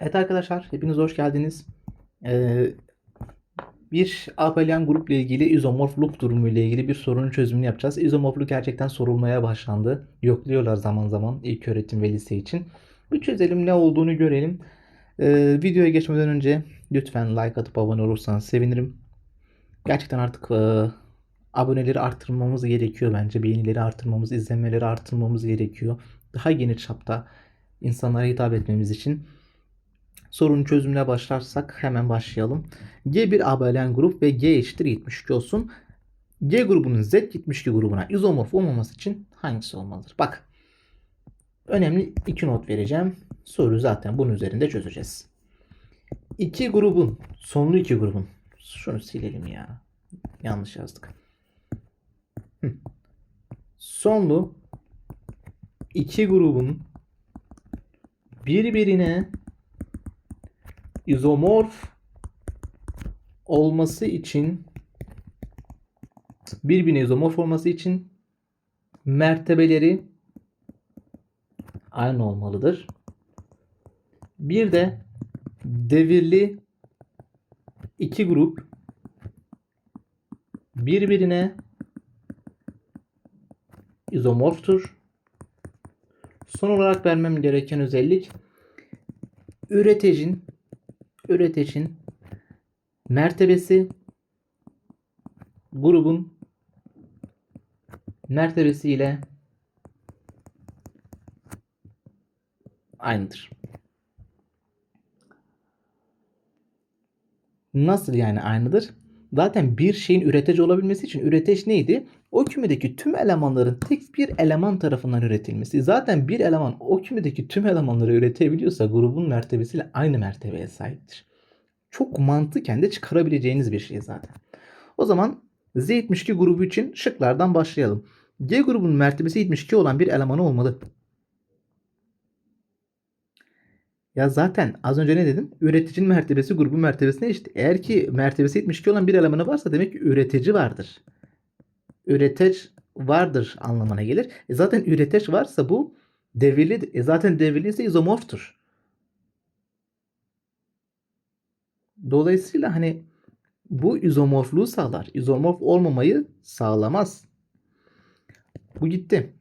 Evet arkadaşlar, hepiniz hoş geldiniz. Ee, bir abelian grupla ilgili izomorfluk durumu ile ilgili bir sorunun çözümünü yapacağız. İzomorfluk gerçekten sorulmaya başlandı. Yokluyorlar zaman zaman ilk öğretim ve lise için. Bir çözelim ne olduğunu görelim. Ee, videoya geçmeden önce lütfen like atıp abone olursanız sevinirim. Gerçekten artık e, aboneleri arttırmamız gerekiyor bence. Beğenileri arttırmamız, izlenmeleri arttırmamız gerekiyor. Daha geniş çapta insanlara hitap etmemiz için. Sorunun çözümüne başlarsak hemen başlayalım. G bir abelian grup ve G eşittir 72 olsun. G grubunun Z 72 grubuna izomorf olmaması için hangisi olmalıdır? Bak. Önemli iki not vereceğim. Soruyu zaten bunun üzerinde çözeceğiz. İki grubun, sonlu iki grubun. Şunu silelim ya. Yanlış yazdık. Sonlu iki grubun birbirine izomorf olması için birbirine izomorf olması için mertebeleri aynı olmalıdır. Bir de devirli iki grup birbirine izomorftur. Son olarak vermem gereken özellik üreticin üreticin mertebesi grubun mertebesi ile aynıdır. Nasıl yani aynıdır? Zaten bir şeyin üretici olabilmesi için üretici neydi? O kümedeki tüm elemanların tek bir eleman tarafından üretilmesi. Zaten bir eleman o kümedeki tüm elemanları üretebiliyorsa grubun mertebesiyle aynı mertebeye sahiptir. Çok mantıken de çıkarabileceğiniz bir şey zaten. O zaman Z72 grubu için şıklardan başlayalım. G grubunun mertebesi 72 olan bir elemanı olmalı. Ya zaten az önce ne dedim? Üreticinin mertebesi grubun mertebesine eşit. Eğer ki mertebesi 72 olan bir elemanı varsa demek ki üretici vardır. Üretici vardır anlamına gelir. E zaten üretici varsa bu devirli. E zaten devirli ise izomorftur. Dolayısıyla hani bu izomorfluğu sağlar. İzomorf olmamayı sağlamaz. Bu gitti.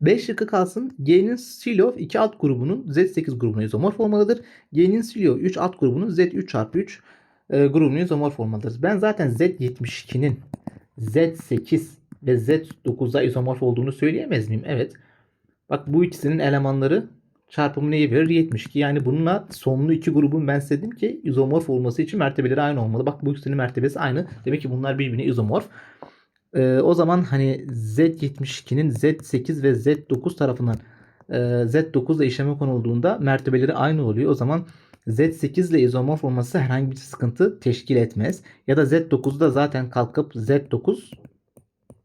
5 şıkkı kalsın. G'nin Silov 2 alt grubunun Z8 grubuna izomorf olmalıdır. G'nin Silov 3 alt grubunun Z3 çarpı 3 e, grubuna izomorf olmalıdır. Ben zaten Z72'nin Z8 ve Z9'a izomorf olduğunu söyleyemez miyim? Evet. Bak bu ikisinin elemanları çarpımı neyi verir? 72. Yani bununla sonlu iki grubun ben size dedim ki izomorf olması için mertebeleri aynı olmalı. Bak bu ikisinin mertebesi aynı. Demek ki bunlar birbirine izomorf. Ee, o zaman hani Z72'nin Z8 ve Z9 tarafından e, Z9 ile işleme konulduğunda mertebeleri aynı oluyor. O zaman Z8 ile izomorf olması herhangi bir sıkıntı teşkil etmez. Ya da Z9'da zaten kalkıp Z9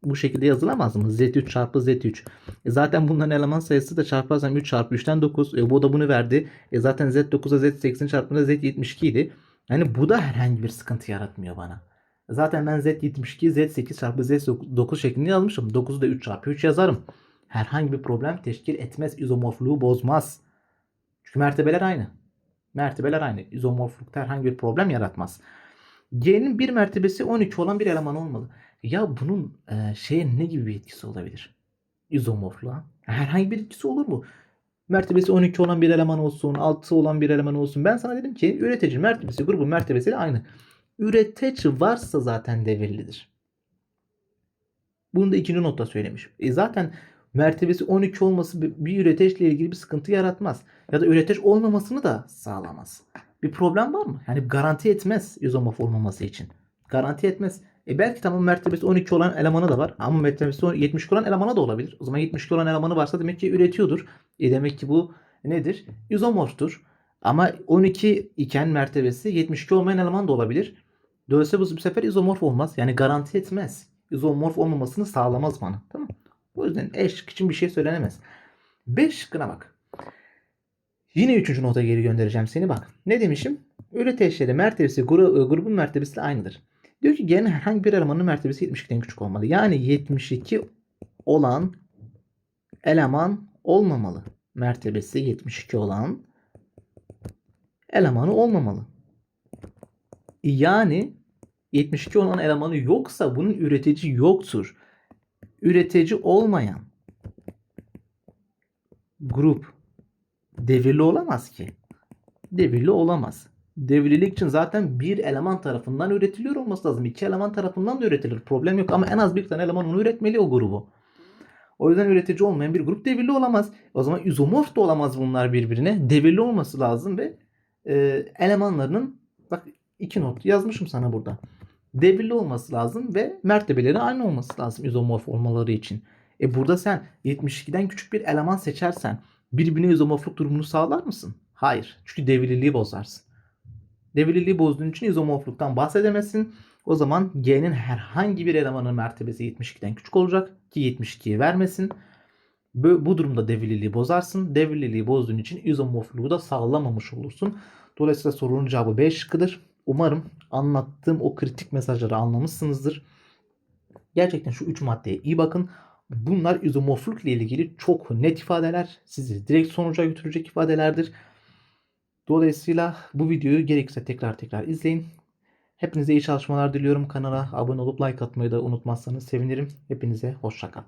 bu şekilde yazılamaz mı? Z3 çarpı Z3. E zaten bunların eleman sayısı da çarparsam 3 çarpı 3'ten 9. E bu da bunu verdi. E zaten Z9'a Z8'in çarpımında Z72 idi. Yani bu da herhangi bir sıkıntı yaratmıyor bana. Zaten ben Z72 Z8 çarpı Z9 şeklinde yazmışım. 9'u da 3 çarpı 3 yazarım. Herhangi bir problem teşkil etmez. İzomorfluğu bozmaz. Çünkü mertebeler aynı. Mertebeler aynı. İzomorflukta herhangi bir problem yaratmaz. G'nin bir mertebesi 12 olan bir eleman olmalı. Ya bunun e, şeye ne gibi bir etkisi olabilir? İzomorfluğa. Herhangi bir etkisi olur mu? Mertebesi 12 olan bir eleman olsun, 6 olan bir eleman olsun. Ben sana dedim ki üretici mertebesi grubun mertebesiyle aynı. Üretici varsa zaten devirlidir. Bunu da ikinci notta söylemiş. E zaten mertebesi 12 olması bir üreticle ilgili bir sıkıntı yaratmaz. Ya da üretici olmamasını da sağlamaz. Bir problem var mı? Yani garanti etmez izomorf olmaması için. Garanti etmez. E belki tamam mertebesi 12 olan elemanı da var ama mertebesi 72 olan elemanı da olabilir. O zaman 72 olan elemanı varsa demek ki üretiyordur. E demek ki bu nedir? İzomorftur. Ama 12 iken mertebesi 72 olmayan eleman da olabilir. Dolayısıyla bu, sefer izomorf olmaz. Yani garanti etmez. İzomorf olmamasını sağlamaz bana. Tamam O yüzden E şık için bir şey söylenemez. 5 şıkkına bak. Yine 3. nota geri göndereceğim seni bak. Ne demişim? Üreteçleri mertebesi gru, grubun mertebesiyle aynıdır. Diyor ki gene herhangi bir elemanın mertebesi 72'den küçük olmalı. Yani 72 olan eleman olmamalı. Mertebesi 72 olan elemanı olmamalı. Yani 72 olan elemanı yoksa bunun üretici yoktur. Üretici olmayan grup devirli olamaz ki. Devirli olamaz. Devirlilik için zaten bir eleman tarafından üretiliyor olması lazım. İki eleman tarafından da üretilir. Problem yok ama en az bir tane eleman onu üretmeli o grubu. O yüzden üretici olmayan bir grup devirli olamaz. O zaman izomorf da olamaz bunlar birbirine. Devirli olması lazım ve e, elemanlarının bak iki not yazmışım sana burada. Devirli olması lazım ve mertebeleri aynı olması lazım izomorf olmaları için. E burada sen 72'den küçük bir eleman seçersen birbirine izomorfluk durumunu sağlar mısın? Hayır. Çünkü devirliliği bozarsın. Devirliliği bozduğun için izomorfluktan bahsedemezsin. O zaman G'nin herhangi bir elemanın mertebesi 72'den küçük olacak ki 72'yi vermesin. Bu, bu durumda devirliliği bozarsın. Devirliliği bozduğun için izomorfluğu da sağlamamış olursun. Dolayısıyla sorunun cevabı B şıkkıdır. Umarım anlattığım o kritik mesajları anlamışsınızdır. Gerçekten şu 3 maddeye iyi bakın. Bunlar izomorfluk ile ilgili çok net ifadeler. Sizi direkt sonuca götürecek ifadelerdir. Dolayısıyla bu videoyu gerekirse tekrar tekrar izleyin. Hepinize iyi çalışmalar diliyorum. Kanala abone olup like atmayı da unutmazsanız sevinirim. Hepinize hoşçakal.